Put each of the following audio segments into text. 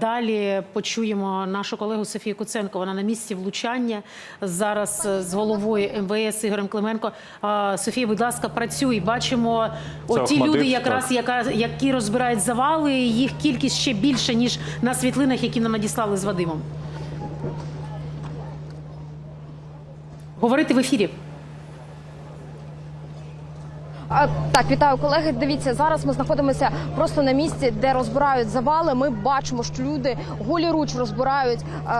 Далі почуємо нашу колегу Софію Куценко. Вона на місці влучання зараз е, з головою МВС Ігорем Клименко. Софія, будь ласка, працюй. Бачимо, оті люди, якраз яка, які розбирають завали. Їх кількість ще більше ніж на світлинах, які нам надіслали з Вадимом. Говорити в ефірі. Так, вітаю колеги. Дивіться, зараз ми знаходимося просто на місці, де розбирають завали. Ми бачимо, що люди голіруч розбирають е,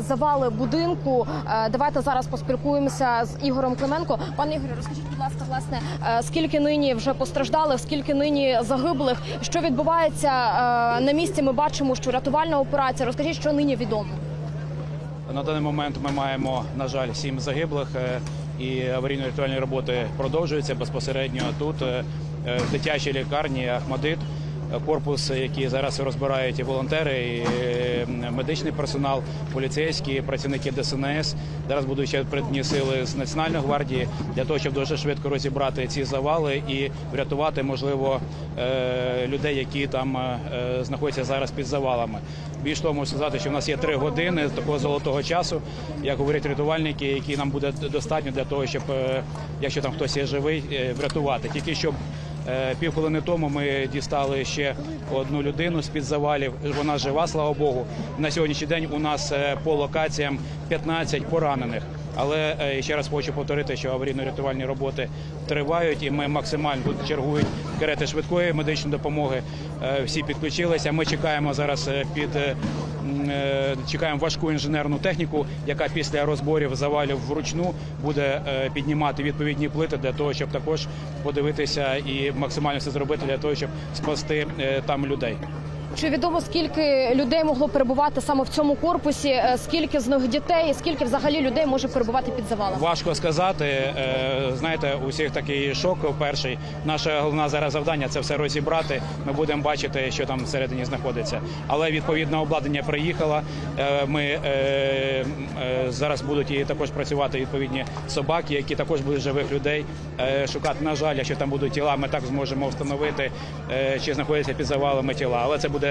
завали будинку. Е, давайте зараз поспілкуємося з Ігорем Клименко. Пане Ігорю, розкажіть, будь ласка, власне, е, скільки нині вже постраждалих, скільки нині загиблих, що відбувається на місці? Ми бачимо, що рятувальна операція. Розкажіть, що нині відомо. На даний момент ми маємо, на жаль, сім загиблих, і аварійно-рятувальні роботи продовжуються безпосередньо тут, е, е, в дитячій лікарні Ахмадит. е, Корпус, який зараз розбирають і волонтери, і медичний персонал, поліцейські, працівники ДСНС. Зараз будуть ще придні сили з Національної гвардії для того, щоб дуже швидко розібрати ці завали і врятувати, можливо, е, людей, які там е, знаходяться зараз під завалами. Більш того, можу сказати, що в нас є три години такого золотого часу, як говорять рятувальники, які нам буде достатньо для того, щоб е, якщо там хтось є живий, врятувати. Тільки щоб півхвилини тому ми дістали ще одну людину з під завалів. Вона жива, слава Богу. На сьогоднішній день у нас е, по локаціям 15 поранених. Але е, ще раз хочу повторити, що аварійно-рятувальні роботи тривають, і ми максимально тут чергують карети швидкої медичної допомоги. Е, Всі підключилися. Ми чекаємо зараз е, під чекаємо важку інженерну техніку, яка після розборів завалів вручну буде піднімати відповідні плити для того, щоб також подивитися і максимально все зробити для того, щоб спасти там людей. Чи відомо скільки людей могло перебувати саме в цьому корпусі? Е, Скільки з них дітей? Скільки взагалі людей може перебувати під завалами? Важко сказати. Е, Знаєте, у всіх такий шок перший. Наше головне зараз завдання це все розібрати. Ми будемо бачити, що там всередині знаходиться. Але відповідне обладнання приїхало. Е, Ми зараз будуть і також працювати відповідні собаки, які також будуть живих людей шукати. На жаль, якщо там будуть тіла, ми так зможемо встановити, чи знаходяться під завалами тіла. Але це буде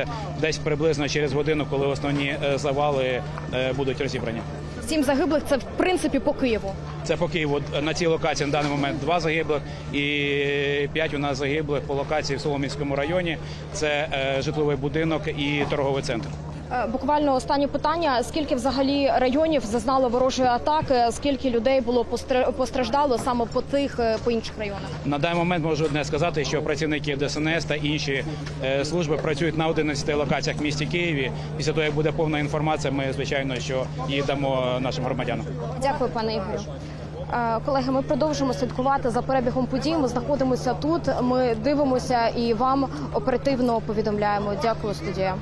десь приблизно через годину, коли основні е, завали е, будуть розібрані. Сім загиблих це в принципі по Києву. Це по Києву на цій локації на даний момент два загиблих і п'ять у нас загиблих по локації в Соломінському районі. Це е, житловий будинок і торговий центр. Е, Буквально останнє питання: скільки взагалі районів зазнало ворожої атаки? Скільки людей було постра- постраждало саме по тих е, по інших районах? На даний момент можу одне сказати, що працівники ДСНС та інші е, служби працюють на 11 локаціях в місті Києві. Після того, як буде повна інформація, ми звичайно що її дамо нашим громадянам. Дякую, пане Ігорю. Колеги, ми продовжимо слідкувати за перебігом подій. Ми знаходимося тут. Ми дивимося і вам оперативно повідомляємо. Дякую, студія.